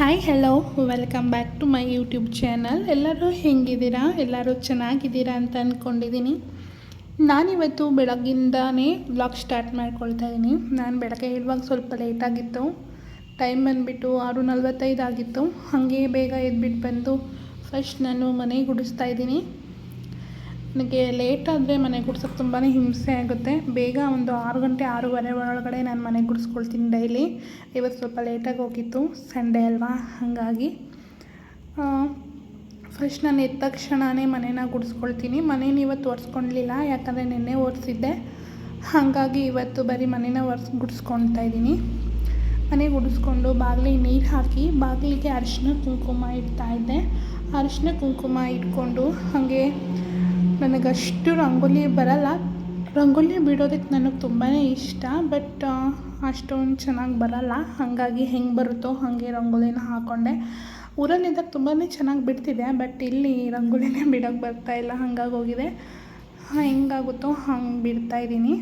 Hi hello welcome back to my YouTube channel ಎಲ್ಲರೂ ಹೆಂಗಿದ್ದೀರಾ? ಎಲ್ಲರೂ ಚೆನ್ನಾಗಿದ್ದೀರಾ ಅಂತ ಅಂದ್ಕೊಂಡಿದ್ದೀನಿ ನಾನಿವತ್ತು ಬೆಳಗ್ಗಿಂದನೇ ಬ್ಲಾಗ್ ಸ್ಟಾರ್ಟ್ ಮಾಡ್ಕೊಳ್ತಾ ಇದ್ದೀನಿ ನಾನು ಬೆಳಗ್ಗೆ ಹೇಳುವಾಗ ಸ್ವಲ್ಪ ಲೇಟಾಗಿತ್ತು ಟೈಮ್ ಬಂದುಬಿಟ್ಟು ಆರು ನಲ್ವತ್ತೈದು ಆಗಿತ್ತು. ಹಾಗೆ ಬೇಗ ಎದ್ಬಿಟ್ಟು ಬಂದು ಫಸ್ಟ್ ನಾನು ಮನೆ ಗುಡಿಸ್ತಾ ಇದ್ದೀನಿ ನನಗೆ ಲೇಟ್ ಆದರೆ ಮನೆ ಗುಡ್ಸೋಕ್ಕೆ ತುಂಬಾ ಹಿಂಸೆ ಆಗುತ್ತೆ. ಬೇಗ ಒಂದು ಆರು ಗಂಟೆ, ಆರೂವರೆ ಒಳಗಡೆ ನಾನು ಮನೆ ಗುಡಿಸ್ಕೊಳ್ತೀನಿ ಡೈಲಿ ಇವತ್ತು ಸ್ವಲ್ಪ ಲೇಟಾಗಿ ಹೋಗಿತ್ತು ಸಂಡೇ ಅಲ್ವಾ? ಹಾಗಾಗಿ ಫಸ್ಟ್ ನಾನು ಎದ್ದ ತಕ್ಷಣವೇ ಮನೇನ ಗುಡಿಸ್ಕೊಳ್ತೀನಿ. ಮನೇನ ಇವತ್ತು ಒರೆಸ್ಕೊಳ್ಲಿಲ್ಲ ಯಾಕಂದರೆ ನಿನ್ನೆ ಒರೆಸಿದ್ದೆ. ಹಾಗಾಗಿ ಇವತ್ತು ಬರೀ ಮನೇನ ಒರೆಸ್, ಗುಡಿಸ್ಕೊಳ್ತಾ ಇದ್ದೀನಿ. ಮನೆ ಗುಡಿಸ್ಕೊಂಡು ಬಾಗಿಲಿಗೆ ನೀರು ಹಾಕಿ, ಬಾಗಿಲಿಗೆ ಅರಿಶಿನ ಕುಂಕುಮ ಇಡ್ತಾಯಿದ್ದೆ ಅರಿಶಿನ ಕುಂಕುಮ ಇಟ್ಕೊಂಡು ಹಾಗೆ ನನಗಷ್ಟು ರಂಗೋಲಿ ಬರಲ್ಲ. ರಂಗೋಲಿ ಬಿಡೋದಕ್ಕೆ ನನಗೆ ತುಂಬಾ ಇಷ್ಟ, ಬಟ್ ಅಷ್ಟೊಂದು ಚೆನ್ನಾಗಿ ಬರಲ್ಲ. ಹಾಗಾಗಿ ಹೆಂಗೆ ಬರುತ್ತೋ ಹಾಗೆ ರಂಗೋಲಿನ ಹಾಕ್ಕೊಂಡೆ ಊರಲ್ಲಿದ್ದಾಗ ತುಂಬಾ ಚೆನ್ನಾಗಿ ಬಿಡ್ತಿದೆ ಬಟ್ ಇಲ್ಲಿ ರಂಗೋಲಿನೇ ಬಿಡೋಕ್ಕೆ ಬರ್ತಾಯಿಲ್ಲ ಹಂಗಾಗಿ ಹೋಗಿದೆ. ಹೆಂಗಾಗುತ್ತೋ ಹಂಗೆ ಬಿಡ್ತಾಯಿದ್ದೀನಿ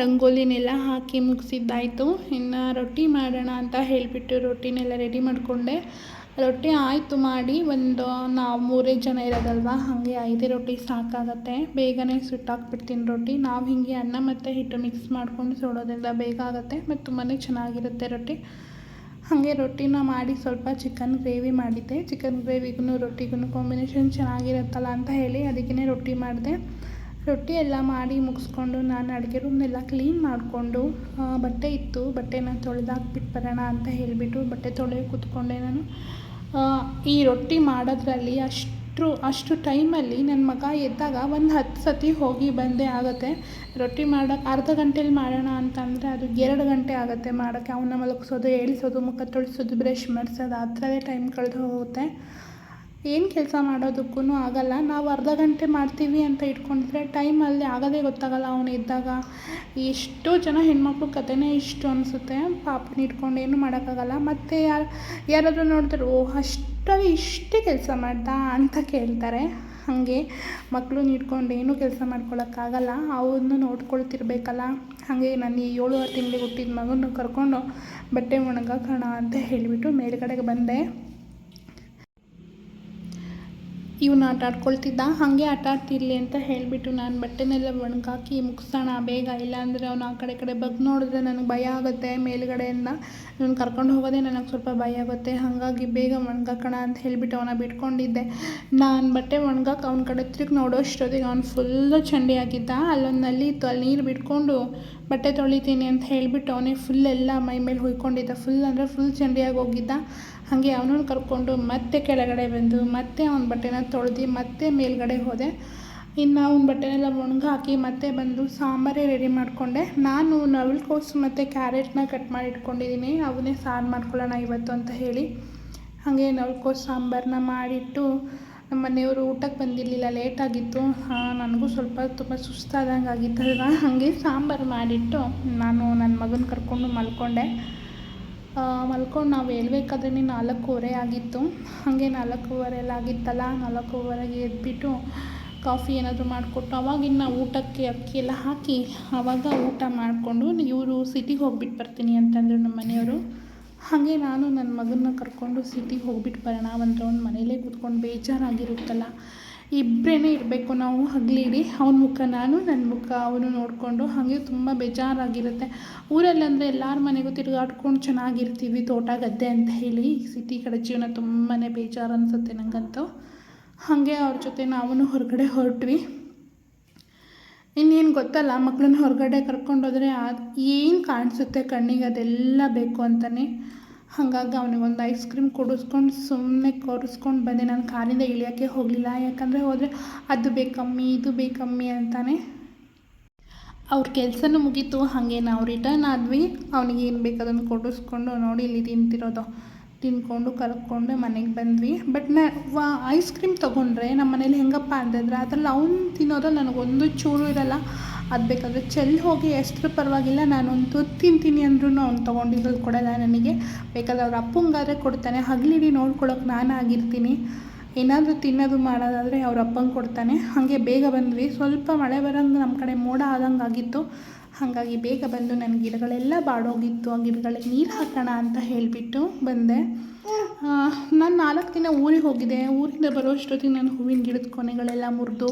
ರಂಗೋಲಿನೆಲ್ಲ ಹಾಕಿ ಮುಗಿಸಿದ್ದಾಯಿತು. ಇನ್ನು ರೊಟ್ಟಿ ಮಾಡೋಣ ಅಂತ ಹೇಳಿಬಿಟ್ಟು ರೊಟ್ಟಿನೆಲ್ಲ ರೆಡಿ ಮಾಡಿಕೊಂಡೆ. ರೊಟ್ಟಿ ಆಯಿತು ಮಾಡಿ ಒಂದು ನಾವು ಮೂರೇ ಜನ ಇರೋದಲ್ವ, ಹಾಗೆ ಐದೇ ರೊಟ್ಟಿ ಸಾಕಾಗತ್ತೆ. ಬೇಗನೆ ಸುಟ್ಟಾಕ್ಬಿಡ್ತೀನಿ ರೊಟ್ಟಿ. ನಾವು ಹೀಗೆ ಅನ್ನ ಮತ್ತು ಹಿಟ್ಟು ಮಿಕ್ಸ್ ಮಾಡ್ಕೊಂಡು ಸುಡೋದ್ರಿಂದ ಬೇಗ ಆಗುತ್ತೆ ಮತ್ತು ತುಂಬಾ ಚೆನ್ನಾಗಿರುತ್ತೆ ರೊಟ್ಟಿ. ಹಾಗೆ ರೊಟ್ಟಿನ ಮಾಡಿ ಸ್ವಲ್ಪ ಚಿಕನ್ ಗ್ರೇವಿ ಮಾಡಿದ್ದೆ. ಚಿಕನ್ ಗ್ರೇವಿಗೂ ರೊಟ್ಟಿಗೂ ಕಾಂಬಿನೇಷನ್ ಚೆನ್ನಾಗಿರುತ್ತಲ್ಲ ಅಂತ ಹೇಳಿ ಅದಕ್ಕೇ ರೊಟ್ಟಿ ಮಾಡಿದೆ. ರೊಟ್ಟಿ ಎಲ್ಲ ಮಾಡಿ ಮುಗಿಸ್ಕೊಂಡು ನಾನು ಅಡುಗೆ ರೂಮ್ನೆಲ್ಲ ಕ್ಲೀನ್ ಮಾಡಿಕೊಂಡು ಬಟ್ಟೆ ಇತ್ತು. ಬಟ್ಟೆನ ತೊಳೆದಾಕ್ಬಿಟ್ಟು ಬರೋಣ ಅಂತ ಹೇಳಿಬಿಟ್ಟು ಬಟ್ಟೆ ತೊಳೆಯೋ ಕೂತ್ಕೊಂಡೆ ನಾನು. ಈ ರೊಟ್ಟಿ ಮಾಡೋದ್ರಲ್ಲಿ ಅಷ್ಟು ಅಷ್ಟು ಟೈಮಲ್ಲಿ ನನ್ನ ಮಗ ಎದ್ದಾಗ ಒಂದು ಹತ್ತು ಸತಿ ಹೋಗಿ ಬಂದೇ ಆಗುತ್ತೆ. ರೊಟ್ಟಿ ಮಾಡೋಕ್ಕೆ ಅರ್ಧ ಗಂಟೆಲಿ ಮಾಡೋಣ ಅಂತಂದರೆ ಅದು ಎರಡು ಗಂಟೆ ಆಗುತ್ತೆ ಮಾಡೋಕ್ಕೆ. ಅವನ್ನ ಮಲಗಿಸೋದು, ಏಳಿಸೋದು, ಮುಖ ತೊಳಿಸೋದು ಬ್ರಷ್ ಮಾಡಿಸೋದು, ಆ ಥರದೇ ಟೈಮ್ ಕಳೆದು ಹೋಗುತ್ತೆ. ಏನು ಕೆಲಸ ಮಾಡೋದಕ್ಕೂ ಆಗಲ್ಲ. ನಾವು ಅರ್ಧ ಗಂಟೆ ಮಾಡ್ತೀವಿ ಅಂತ ಇಟ್ಕೊಂಡಿದ್ರೆ ಟೈಮಲ್ಲಿ ಆಗೋದೇ ಗೊತ್ತಾಗಲ್ಲ ಅವನು ಇದ್ದಾಗ. ಎಷ್ಟೋ ಜನ ಹೆಣ್ಮಕ್ಳು ಕಥೆನೇ ಇಷ್ಟು ಅನಿಸುತ್ತೆ. ಪಾಪನ ಇಟ್ಕೊಂಡು ಏನೂ ಮಾಡೋಕ್ಕಾಗಲ್ಲ. ಮತ್ತು ಯಾರು, ಯಾರಾದರೂ ನೋಡಿದ್ರೆ ಓ, ಅಷ್ಟರಲ್ಲಿ ಇಷ್ಟೇ ಕೆಲಸ ಮಾಡ್ದ? ಅಂತ ಕೇಳ್ತಾರೆ. ಹಾಗೆ ಮಕ್ಕಳು ಇಟ್ಕೊಂಡು ಏನೂ ಕೆಲಸ ಮಾಡ್ಕೊಳಕ್ಕಾಗಲ್ಲ. ಅವನ್ನ ನೋಡ್ಕೊಳ್ತಿರ್ಬೇಕಲ್ಲ. ಹಾಗೆ ನಾನು ಈ ಏಳುವರೆ ತಿಂಗಳಿಗೆ ಹುಟ್ಟಿದ ಮಗನ ಕರ್ಕೊಂಡು ಬಟ್ಟೆ ಒಣಗಾಕೋಣ ಅಂತ ಹೇಳಿಬಿಟ್ಟು ಮೇಲ್ಗಡೆಗೆ ಬಂದೆ. ಇವನು ಆಟ ಆಡ್ಕೊಳ್ತಿದ್ದ? ಹಾಗೆ ಆಟ ಆಡ್ತಿರ್ಲಿ ಅಂತ ಹೇಳಿಬಿಟ್ಟು ನಾನು ಬಟ್ಟೆನೆಲ್ಲ ಒಣಗಾಕಿ ಮುಗಿಸೋಣ, ಬೇಗ. ಇಲ್ಲಾಂದರೆ ಅವನು ಆ ಕಡೆ ಕಡೆ ಬಗ್ಗಿ ನೋಡಿದ್ರೆ ನನಗೆ ಭಯ ಆಗುತ್ತೆ ಮೇಲುಗಡೆಯಿಂದ. ಇವನು ಕರ್ಕೊಂಡು ಹೋಗೋದೇ ನನಗೆ ಸ್ವಲ್ಪ ಭಯ ಆಗುತ್ತೆ. ಹಾಗಾಗಿ ಬೇಗ ಒಣಗಾಕೋಣ ಅಂತ ಹೇಳಿಬಿಟ್ಟು ಅವನ ಬಿಟ್ಕೊಂಡಿದ್ದೆ. ನಾನು ಬಟ್ಟೆ ಒಣಗಾಕಿ ಅವ್ನ ಕಡೆ ತಿರುಗಿ ನೋಡೋ ಅಷ್ಟೊತ್ತಿಗೆ ಅವ್ನು ಫುಲ್ಲು ಚಂಡಿ ಆಗಿದ್ದ ಅಲ್ಲೊಂದು ನಲ್ಲಿ ಇತ್ತು ಅಲ್ಲಿ ನೀರು ಬಿಟ್ಕೊಂಡು ಬಟ್ಟೆ ತೊಳಿತೀನಿ ಅಂತ ಹೇಳಿಬಿಟ್ಟು ಅವನೇ ಫುಲ್ ಎಲ್ಲ ಮೈ ಮೇಲೆ ಹುಯ್ಕೊಂಡಿದ್ದ. ಫುಲ್ ಅಂದರೆ ಫುಲ್ ಚಂಡಿಯಾಗಿ ಹೋಗಿದ್ದ. ಹಾಗೆ ಅವನನ್ನು ಕರ್ಕೊಂಡು ಮತ್ತೆ ಕೆಳಗಡೆ ಬಂದು ಮತ್ತೆ ಅವನ ಬಟ್ಟೆನ ತೊಳೆದು ಮತ್ತೆ ಮೇಲ್ಗಡೆ ಹೋದೆ. ಇನ್ನು ಅವನ ಬಟ್ಟೆನೆಲ್ಲ ಒಣಗಾಕಿ ಮತ್ತೆ ಬಂದು ಸಾಂಬಾರೇ ರೆಡಿ ಮಾಡಿಕೊಂಡೆ. ನಾನು ನವಿಲುಕೋಸು ಮತ್ತು ಕ್ಯಾರೆಟ್ನ ಕಟ್ ಮಾಡಿ ಇಟ್ಕೊಂಡಿದ್ದೀನಿ. ಅವನ್ನೇ ಸಾರು ಮಾಡ್ಕೊಳ್ಳೋಣ ಇವತ್ತು ಅಂತ ಹೇಳಿ. ಹಾಗೆ ನವಿಲುಕೋಸು ಸಾಂಬಾರನ್ನ ಮಾಡಿಟ್ಟು ನಮ್ಮ ಮನೆಯವರು ಊಟಕ್ಕೆ ಬಂದಿರಲಿಲ್ಲ ಲೇಟಾಗಿತ್ತು ನನಗೂ ಸ್ವಲ್ಪ ತುಂಬ ಸುಸ್ತಾದಂಗೆ ಆಗಿತ್ತಲ್ವ ಹಾಗೆ ಸಾಂಬಾರು ಮಾಡಿಟ್ಟು ನಾನು ನನ್ನ ಮಗನ ಕರ್ಕೊಂಡು ಮಲ್ಕೊಂಡೆ. ಮಲ್ಕೊಂಡು ನಾವು ಹೇಳ್ಬೇಕಾದ್ರೆ ನಾಲ್ಕೂವರೆ ಆಗಿತ್ತು. ಹಾಗೆ ನಾಲ್ಕೂವರೆ ಎಲ್ಲ ಆಗಿತ್ತಲ್ಲ ನಾಲ್ಕೂವರೆಗೆ ಎದ್ಬಿಟ್ಟು ಕಾಫಿ ಏನಾದರೂ ಮಾಡಿಕೊಟ್ಟು ಅವಾಗಿನ್ನು ಊಟಕ್ಕೆ ಅಕ್ಕಿ ಎಲ್ಲ ಹಾಕಿ ಆವಾಗ ಊಟ ಮಾಡಿಕೊಂಡು ಇವರು ಸಿಟಿಗೆ ಹೋಗ್ಬಿಟ್ಟು ಬರ್ತೀನಿ ಅಂತಂದರು ನಮ್ಮ ಮನೆಯವರು. ಹಾಗೆ ನಾನು ನನ್ನ ಮಗನ್ನ ಕರ್ಕೊಂಡು ಸಿಟಿಗೆ ಹೋಗ್ಬಿಟ್ಟು ಬರೋಣ ಒಂದು ರೌಂಡ್ ಮನೇಲೇ ಕೂತ್ಕೊಂಡು ಬೇಜಾರಾಗಿರುತ್ತಲ್ಲ. ಇಬ್ಬರೇ ಇರಬೇಕು. ನಾವು ಹಗಲಿಡಿ. ಅವನ ಮುಖ ನಾನು ನನ್ನ ಮುಖ ಅವನು ನೋಡಿಕೊಂಡು. ಹಾಗೆ ತುಂಬ ಬೇಜಾರಾಗಿರುತ್ತೆ. ಊರಲ್ಲಂದರೆ ಎಲ್ಲರ ಮನೆಗೂ ತಿರುಗಾಡ್ಕೊಂಡು ಚೆನ್ನಾಗಿರ್ತೀವಿ, ತೋಟ ಗದ್ದೆ ಅಂತ ಹೇಳಿ. ಸಿಟಿ ಕಡೆ ಜೀವನ ತುಂಬಾ ಬೇಜಾರು ಅನಿಸುತ್ತೆ ನನಗಂತೂ ಹಾಗೆ ಅವ್ರ ಜೊತೆ ನಾವು ಹೊರಗಡೆ ಹೊರಟ್ವಿ. ಇನ್ನೇನು ಗೊತ್ತಲ್ಲ ಮಕ್ಕಳನ್ನ ಹೊರಗಡೆ ಕರ್ಕೊಂಡೋದ್ರೆ ಅದು ಏನು ಕಾಣಿಸುತ್ತೆ ಕಣ್ಣಿಗೆ? ಅದೆಲ್ಲ ಬೇಕು ಅಂತಲೇ ಹಾಗಾಗಿ ಅವನಿಗೊಂದು ಐಸ್ ಕ್ರೀಮ್ ಕೊಡಿಸ್ಕೊಂಡು ಸುಮ್ಮನೆ ಕೊರಿಸ್ಕೊಂಡು ಬಂದೆ. ನಾನು ಕಾರಿಂದ ಇಳಿಯೋಕ್ಕೆ ಹೋಗಲಿಲ್ಲ. ಯಾಕಂದರೆ ಹೋದರೆ ಅದು ಬೇಕಮ್ಮಿ, ಇದು ಬೇಕಮ್ಮಿ ಅಂತಾನೆ. ಅವ್ರ ಕೆಲಸನೂ ಮುಗೀತು. ಹಾಗೆ ನಾವು ರಿಟರ್ನ್ ಆದ್ವಿ. ಅವನಿಗೆ ಏನು ಬೇಕು ಅದನ್ನು ಕೊಡಿಸ್ಕೊಂಡು ನೋಡಿ ಇಲ್ಲಿ ತಿಂತಿರೋದು. ತಿನ್ಕೊಂಡು ಕರ್ಕೊಂಡು ಮನೆಗೆ ಬಂದ್ವಿ. ಬಟ್ ನಾ ಐಸ್ ಕ್ರೀಮ್ ತೊಗೊಂಡ್ರೆ ನಮ್ಮ ಮನೇಲಿ ಹೆಂಗಪ್ಪ ಅಂತಂದ್ರೆ ಅದ್ರಲ್ಲಿ ಅವ್ನು ತಿನ್ನೋದ್ರಲ್ಲಿ ನನಗೊಂದು ಚೂರು ಇರಲ್ಲ. ಅದು ಬೇಕಾದರೆ ಚೆಲ್ಲಿ ಹೋಗಿ ಎಷ್ಟು ಪರವಾಗಿಲ್ಲ, ನಾನೊಂದು ತುತ್ತು ತಿಂತೀನಿ ಅಂದ್ರೂ ಅವ್ನು ತೊಗೊಂಡಿದ್ದು ಕೊಡಲ್ಲ ನನಗೆ. ಬೇಕಾದ್ರೆ ಅವ್ರ ಅಪ್ಪಂಗಾದ್ರೆ ಕೊಡ್ತಾನೆ. ಹಗಲಿಡಿ ನೋಡ್ಕೊಳ್ಳೋಕೆ ನಾನು ಆಗಿರ್ತೀನಿ. ಏನಾದರೂ ತಿನ್ನೋದು ಮಾಡೋದಾದರೆ ಅವ್ರ ಅಪ್ಪಂಗೆ ಕೊಡ್ತಾನೆ. ಹಾಗೆ ಬೇಗ ಬಂದ್ವಿ. ಸ್ವಲ್ಪ ಮಳೆ ಬರೋಂಗೆ ನಮ್ಮ ಕಡೆ ಮೋಡ ಆದಂಗೆ ಆಗಿತ್ತು. ಹಾಗಾಗಿ ಬೇಗ ಬಂದು ನನ್ನ ಗಿಡಗಳೆಲ್ಲ ಬಾಡೋಗಿತ್ತು. ಆ ಗಿಡಗಳಿಗೆ ನೀರು ಹಾಕೋಣ ಅಂತ ಹೇಳಿಬಿಟ್ಟು ಬಂದೆ. ನಾನು ನಾಲ್ಕು ದಿನ ಊರಿಗೆ ಹೋಗಿದ್ದೆ. ಊರಿಂದ ಬರೋ ಅಷ್ಟೊತ್ತಿಗೆ ನಾನು ಹೂವಿನ ಗಿಡದ ಕೊನೆಗಳೆಲ್ಲ ಮುರಿದು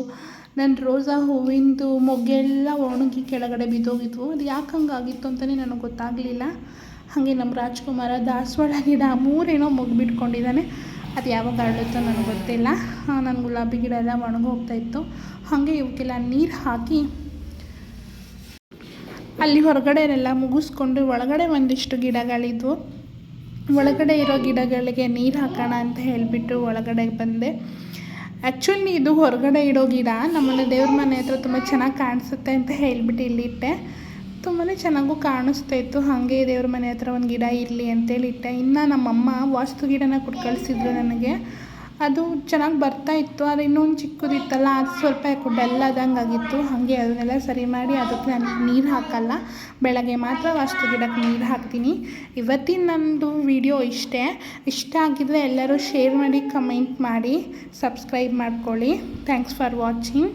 ನನ್ನ ರೋಸಾ ಹೂವಿಂದು ಮೊಗ್ಗೆಲ್ಲ ಒಣಗಿ ಕೆಳಗಡೆ ಬಿದ್ದೋಗಿದ್ವು. ಅದು ಯಾಕೆ ಹಂಗಾಗಿತ್ತು ಅಂತಲೇ ನನಗೆ ಗೊತ್ತಾಗಲಿಲ್ಲ. ಹಾಗೆ ನಮ್ಮ ರಾಜ್ಕುಮಾರ ದಾಸವಾಳ ಗಿಡ ಮೂರೇನೋ ಮೊಗ್ಗು ಬಿಟ್ಕೊಂಡಿದ್ದಾನೆ. ಅದು ಯಾವಾಗ ಅರಳುತ್ತೋ ನನಗೆ ಗೊತ್ತಿಲ್ಲ. ನನ್ನ ಗುಲಾಬಿ ಗಿಡ ಎಲ್ಲ ಒಣಗೋಗ್ತಾಯಿತ್ತು ಹಾಗೆ ಇವಕ್ಕೆಲ್ಲ ನೀರು ಹಾಕಿ ಅಲ್ಲಿ ಹೊರಗಡೆನೆಲ್ಲ ಮುಗಿಸ್ಕೊಂಡು ಒಳಗಡೆ ಒಂದಿಷ್ಟು ಗಿಡಗಳಿದ್ವು. ಒಳಗಡೆ ಇರೋ ಗಿಡಗಳಿಗೆ ನೀರು ಹಾಕೋಣ ಅಂತ ಹೇಳಿಬಿಟ್ಟು ಒಳಗಡೆ ಬಂದೆ. ಆ್ಯಕ್ಚುಲಿ ಇದು ಹೊರಗಡೆ ಇಡೋ ಗಿಡ ನಮ್ಮನೆ ದೇವ್ರ ಮನೆ ಹತ್ರ ತುಂಬ ಚೆನ್ನಾಗಿ ಕಾಣಿಸುತ್ತೆ ಅಂತ ಹೇಳಿಬಿಟ್ಟು ಇಲ್ಲಿಟ್ಟೆ ತುಂಬಾ ಚೆನ್ನಾಗೂ ಕಾಣಿಸ್ತಾ ಇತ್ತು. ಹಾಗೆ ದೇವ್ರ ಮನೆ ಹತ್ರ ಒಂದು ಗಿಡ ಇರಲಿ ಅಂತೇಳಿ ಇಟ್ಟೆ. ಇನ್ನು ನಮ್ಮಮ್ಮ ವಾಸ್ತು ಗಿಡನ ಕೊಟ್ಟು ಕಳಿಸಿದ್ರು ನನಗೆ. ಅದು ಚೆನ್ನಾಗಿ ಬರ್ತಾ ಇತ್ತು ಅದು ಇನ್ನೊಂದು ಚಿಕ್ಕದಿತ್ತಲ್ಲ ಅದು ಸ್ವಲ್ಪ ಯಾಕೋ ಡಲ್ ಆದಂಗೆ ಆಗಿತ್ತು. ಹಾಗೆ ಅದನ್ನೆಲ್ಲ ಸರಿ ಮಾಡಿ ಅದಕ್ಕೆ ನಾನು ನೀರು ಹಾಕಲ್ಲ. ಬೆಳಗ್ಗೆ ಮಾತ್ರ ವಾಸ್ತು ಗಿಡಕ್ಕೆ ನೀರು ಹಾಕ್ತೀನಿ. ಇವತ್ತಿನ ನನ್ನದು ವಿಡಿಯೋ ಇಷ್ಟೇ. ಇಷ್ಟ ಆಗಿದ್ರೆ ಎಲ್ಲರೂ ಶೇರ್ ಮಾಡಿ, ಕಮೆಂಟ್ ಮಾಡಿ, ಸಬ್ಸ್ಕ್ರೈಬ್ ಮಾಡ್ಕೊಳ್ಳಿ. Thanks for watching